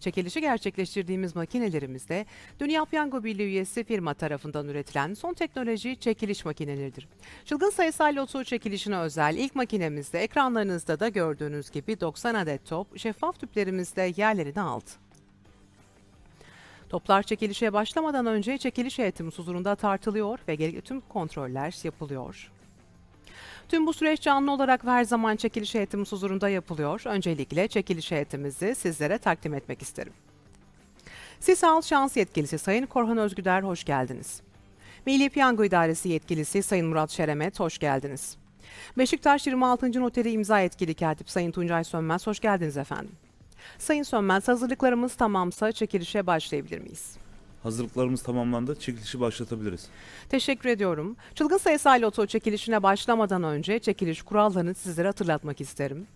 Çekilişi gerçekleştirdiğimiz makinelerimizde Dünya Piyango Birliği üyesi firma tarafından üretilen son teknoloji çekiliş makineleridir. Çılgın sayısal loto çekilişine özel ilk makinemizde ekranlarınızda da gördüğünüz gibi 90 adet top şeffaf tüplerimizde yerlerini aldı. Toplar çekilişe başlamadan önce çekiliş heyetimiz huzurunda tartılıyor ve gerekli tüm kontroller yapılıyor. Tüm bu süreç canlı olarak her zaman çekiliş heyetimiz huzurunda yapılıyor. Öncelikle çekiliş heyetimizi sizlere takdim etmek isterim. Sisal Şans Yetkilisi Sayın Korhan Özgüder hoş geldiniz. Milli Piyango İdaresi Yetkilisi Sayın Murat Şeremet hoş geldiniz. Beşiktaş 26. Noteri İmza Yetkili Katip Sayın Tuncay Sönmez hoş geldiniz efendim. Sayın Sönmez hazırlıklarımız tamamsa çekilişe başlayabilir miyiz? Hazırlıklarımız tamamlandı. Çekilişi başlatabiliriz. Teşekkür ediyorum. Çılgın sayısal loto çekilişine başlamadan önce çekiliş kurallarını sizlere hatırlatmak isterim.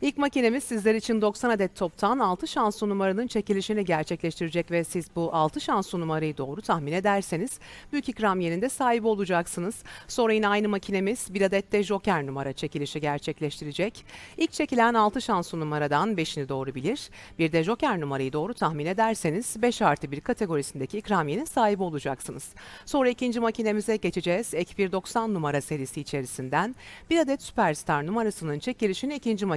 İlk makinemiz sizler için 90 adet toptan 6 şanslı numaranın çekilişini gerçekleştirecek ve siz bu 6 şanslı numarayı doğru tahmin ederseniz büyük ikramiyenin de sahibi olacaksınız. Sonra yine aynı makinemiz bir adet de joker numara çekilişi gerçekleştirecek. İlk çekilen 6 şanslı numaradan 5'ini doğru bilir. Bir de joker numarayı doğru tahmin ederseniz 5 artı 1 kategorisindeki ikramiyenin sahibi olacaksınız. Sonra ikinci makinemize geçeceğiz. Ek 190 numara serisi içerisinden bir adet süperstar numarasının çekilişini ikinci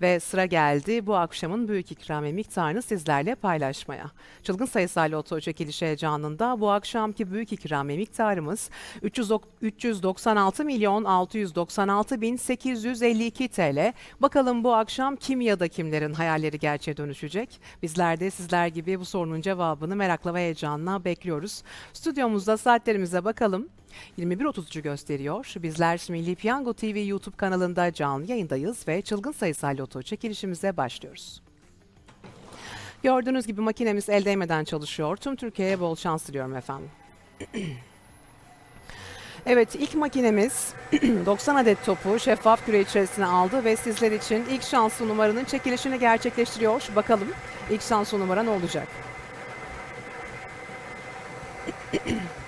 Ve sıra geldi bu akşamın büyük ikramiye miktarını sizlerle paylaşmaya. Çılgın sayısal loto çekilişi heyecanında bu akşamki büyük ikramiye miktarımız 300 396 milyon 696 bin 852 TL. Bakalım bu akşam kim ya da kimlerin hayalleri gerçeğe dönüşecek? Bizler de sizler gibi bu sorunun cevabını merakla ve heyecanla bekliyoruz. Stüdyomuzda saatlerimize bakalım. 21.33'ü gösteriyor. Bizler Milli Piyango TV YouTube kanalında canlı yayındayız ve çılgın sayısal loto çekilişimize başlıyoruz. Gördüğünüz gibi makinemiz el değmeden çalışıyor. Tüm Türkiye'ye bol şans diliyorum efendim. Evet ilk makinemiz 90 adet topu şeffaf küre içerisine aldı ve sizler için ilk şanslı numaranın çekilişini gerçekleştiriyor. Bakalım ilk şanslı numara ne olacak?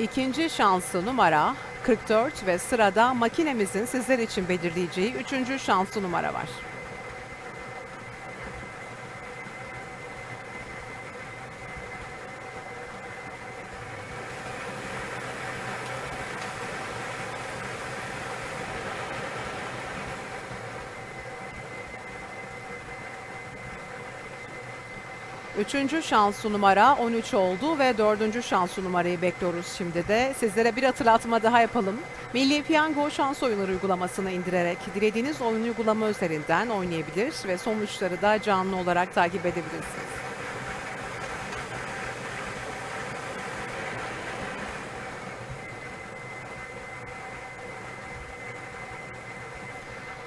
İkinci şanslı numara 44 ve sırada makinemizin sizler için belirleyeceği üçüncü şanslı numara var. Üçüncü şanslı numara 13 oldu ve dördüncü şanslı numarayı bekliyoruz şimdi de. Sizlere bir hatırlatma daha yapalım. Milli Piyango şans oyunları uygulamasını indirerek dilediğiniz oyun uygulama üzerinden oynayabilir ve sonuçları da canlı olarak takip edebilirsiniz.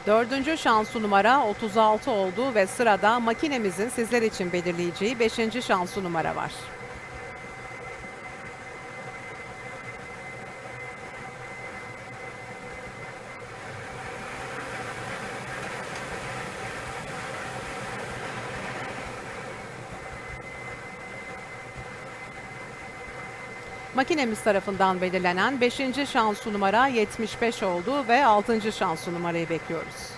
Dördüncü şansı numara 36 oldu ve sırada makinemizin sizler için belirleyeceği beşinci şansı numara var. Makinemiz tarafından belirlenen 5. şansı numara 75 oldu ve 6. şansı numarayı bekliyoruz.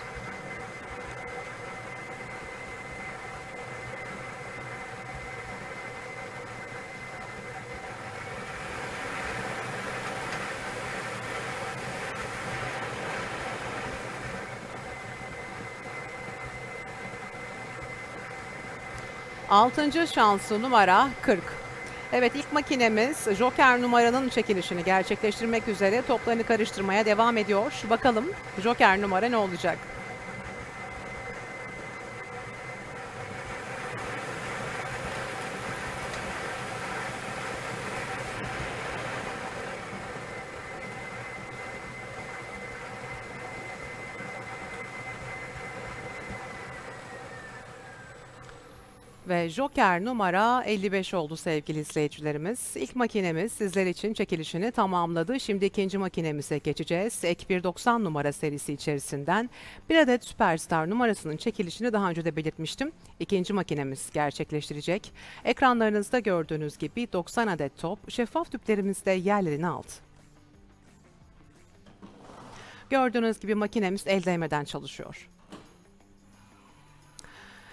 Altıncı şansı numara 40. Evet ilk makinemiz Joker numaranın çekilişini gerçekleştirmek üzere toplarını karıştırmaya devam ediyor. Bakalım Joker numara ne olacak? Ve Joker numara 55 oldu sevgili izleyicilerimiz. İlk makinemiz sizler için çekilişini tamamladı. Şimdi ikinci makinemize geçeceğiz. Ek 190 numara serisi içerisinden bir adet Superstar numarasının çekilişini daha önce de belirtmiştim. İkinci makinemiz gerçekleştirecek. Ekranlarınızda gördüğünüz gibi 90 adet top şeffaf tüplerimizde yerlerini aldı. Gördüğünüz gibi makinemiz el değmeden çalışıyor.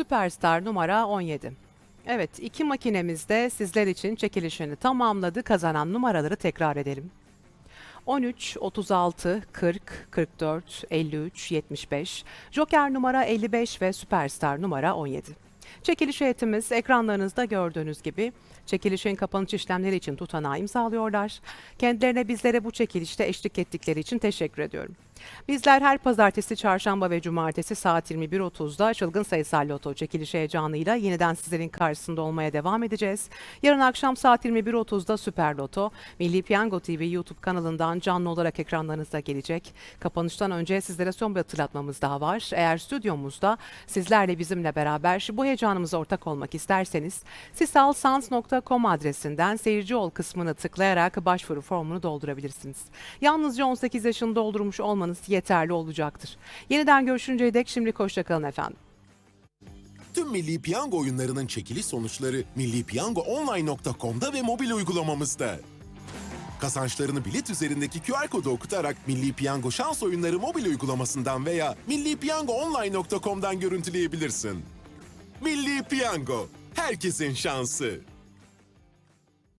Süperstar numara 17. Evet, iki makinemiz de sizler için çekilişini tamamladı. Kazanan numaraları tekrar edelim. 13, 36, 40, 44, 53, 75, Joker numara 55 ve Süperstar numara 17. Çekiliş heyetimiz ekranlarınızda gördüğünüz gibi çekilişin kapanış işlemleri için tutanağı imzalıyorlar. Kendilerine bizlere bu çekilişte eşlik ettikleri için teşekkür ediyorum. Bizler her pazartesi, çarşamba ve cumartesi saat 21.30'da çılgın sayısal loto çekiliş heyecanıyla yeniden sizlerin karşısında olmaya devam edeceğiz. Yarın akşam saat 21.30'da Süper Loto, Milli Piyango TV YouTube kanalından canlı olarak ekranlarınızda gelecek. Kapanıştan önce sizlere son bir hatırlatmamız daha var. Eğer stüdyomuzda sizlerle bizimle beraber bu heyecanımıza ortak olmak isterseniz sisalsans.com adresinden seyirci ol kısmını tıklayarak başvuru formunu doldurabilirsiniz. Yalnızca 18 yaşını doldurmuş olmanız yeterli olacaktır. Yeniden görüşünceye dek şimdilik hoşçakalın efendim. Tüm Milli Piyango oyunlarının çekiliş sonuçları millipiyangoonline.com'da ve mobil uygulamamızda. Kazançlarını bilet üzerindeki QR kodu okutarak Milli Piyango şans oyunları mobil uygulamasından veya millipiyangoonline.com'dan görüntüleyebilirsin. Milli Piyango, herkesin şansı.